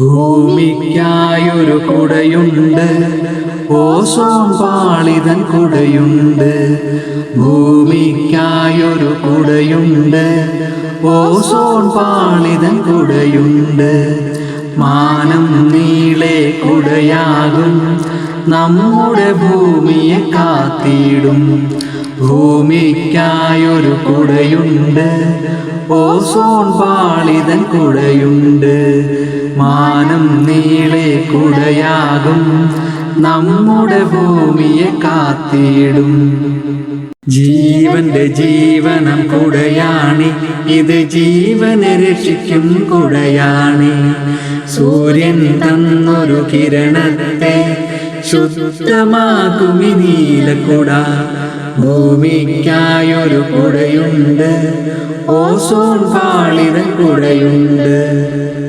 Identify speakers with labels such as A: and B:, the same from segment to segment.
A: ഭൂമിക്കായൊരു കുടയുണ്ട്. ഓസോൺ പാളിതൻ കുടയുണ്ട്. ഭൂമിക്കായൊരു കുടയുണ്ട്. ഓസോൺ പാളിതൻ കുടയുണ്ട്. മാനം നീളെ കുടയാകും. നമ്മുടെ ഭൂമിയെ കാത്തിടും ഭൂമിക്കായൊരു കുടയുണ്ട്. ഓസോൺ പാളിതൻ കുടയുണ്ട്. മാനം നീളെ കുടയാകും. നമ്മുടെ ഭൂമിയെ കാത്തിടും. ജീവന്റെ ജീവനം കുടയാണി. ഇത് ജീവനെ രക്ഷിക്കും കുടയാണി. സൂര്യൻ തന്നൊരു കിരണത്തെ ശുദ്ധമാക്കുമി നീലക്കുട ഭൂമിക്കായൊരു കുടയുണ്ട്. ഓസോൺ പാളിത കുടയുണ്ട്.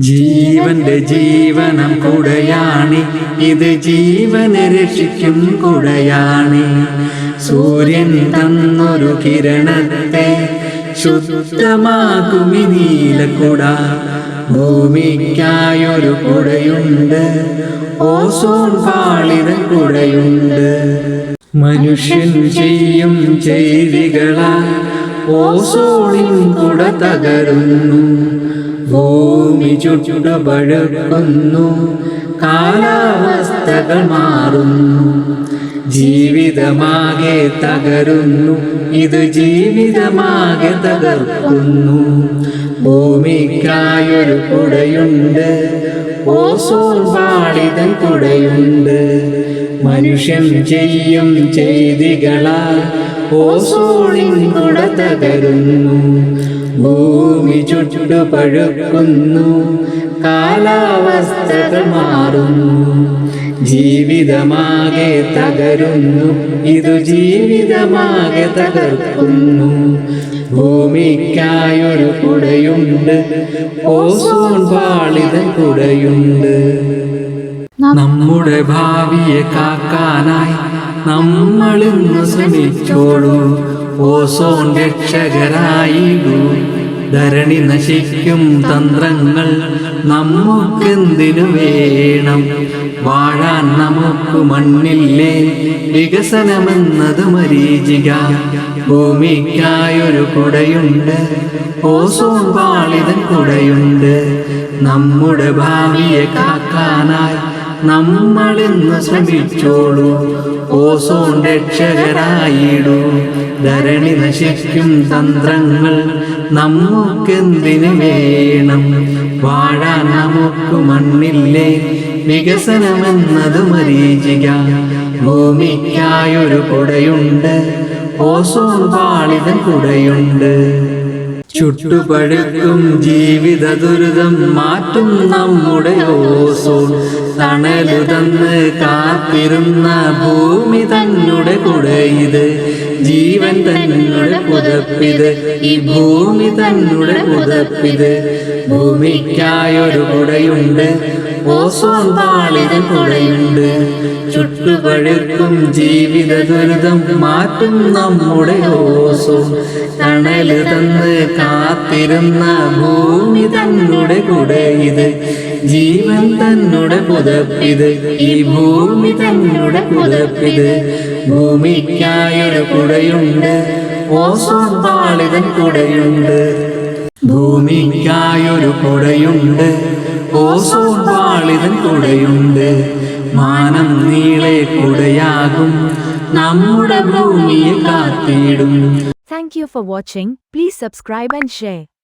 A: ജീവന്റെ ജീവനം കുടയാണി. ഇത് ജീവനെ രക്ഷിക്കും കുടയാണി. സൂര്യൻ തന്നൊരു കിരണത്തെ ശുദ്ധമാക്കുമി നീലക്കുട ഭൂമിക്കായൊരു കുടയുണ്ട്. ഓസോൺ പാളിത കുടയുണ്ട്. മനുഷ്യൻ ചെയ്യും ചെയ്തികളാൽ ഓസോണിൻ കുട തകരുന്നു. ഭൂമി ചുട്ടുപഴുക്കുന്നു കാലാവസ്ഥകൾ മാറുന്നു. ജീവിതമാകെ തകരുന്നു. ഇത് ജീവിതമാകെ തകർക്കുന്നു. ഭൂമിക്കായൊരു കുടയുണ്ട്. ഓസോൾ പാളിതൻ കുടയുണ്ട്. മനുഷ്യൻ ചെയ്യും ചെയ്തികളാൽ ഓസോളിൻ കുട തകരുന്നു. ഭൂമി ചുട്ടു പഴുക്കുന്നു. കാലാവസ്ഥകൾ മാറുന്നു. ജീവിതമാകെ തകരുന്നു. ഇതു ജീവിതമാകെ തകർക്കുന്നു. ഭൂമിക്കായൊരു കുടയുണ്ട്. ഓസോൺ പാളിത കുടയുണ്ട്. നമ്മുടെ ഭാവിയെ കാക്കാനായി നമ്മളിന്ന് ശ്രമിച്ചോളൂ. ഓസോൺ രക്ഷകരായിടൂ ധരണി നശിക്കും തന്ത്രങ്ങൾ നമുക്കെന്തിനു വേണം? വാഴാൻ നമുക്ക് മണ്ണില്ലേ? വികസനമെന്നത് മരീചിക. ഭൂമിക്കായൊരു കുടയുണ്ട്. ഓസോൺ പാളിതൻ കുടയുണ്ട്. നമ്മുടെ ഭാവിയെ കാക്കാനായി നമ്മളിന്ന് ശ്രമിച്ചോളൂ. ഓസോൺ രക്ഷകരായിടൂ. ധരണി നശിക്കും തന്ത്രങ്ങൾ നമുക്കെന്തിനു വേണം? വാഴാൻ നമുക്ക് മണ്ണില്ലേ? വികസനമെന്നത് മരീചിക. ഭൂമിക്കായൊരു കുടയുണ്ട്. ഓസോൺ പാളിതൻ കുടയുണ്ട്. ചുട്ടുപഴുക്കും ജീവിത ദുരിതം മാറ്റും നമ്മുടെ ഓസോൺ. തണലുതന്ന് കാത്തിരുന്ന ഭൂമി തന്നുടെ കുടയിത്. ജീവൻ തന്നുടെ പുതപ്പിത് ഈ ഭൂമി തന്നുടെ പുതപ്പിത്. ഭൂമിക്കായൊരു കുടയുണ്ട് ഓസോൺ പാളികൾ കുടയുണ്ട്. ചുട്ടുപഴുക്കും ജീവിത ദുരിതം മാറ്റും നമ്മുടെ ഓസോൺ തണൽ തന്ന് കാത്തിരുന്ന ഭൂമി തന്നുടെ കൂടെ ഇത്. ജീവൻ തന്നുടെ പുതപ്പിത്. ഈ ഭൂമി തന്നുടെ പുതപ്പിത്. ഭൂമിക്കായൊരു കുടയുണ്ട്. ഓസോൺ പാളിതൻ കുടയുണ്ട്. ഭൂമിക്കായൊരു കുടയുണ്ട്. ഓസോൺ പാളിതൻ കുടയുണ്ട്. മാനം നീളെ കുടയാകും. നമ്മുടെ ഭൂമിയെ കാത്തിടും.
B: Thank you for watching please subscribe and share.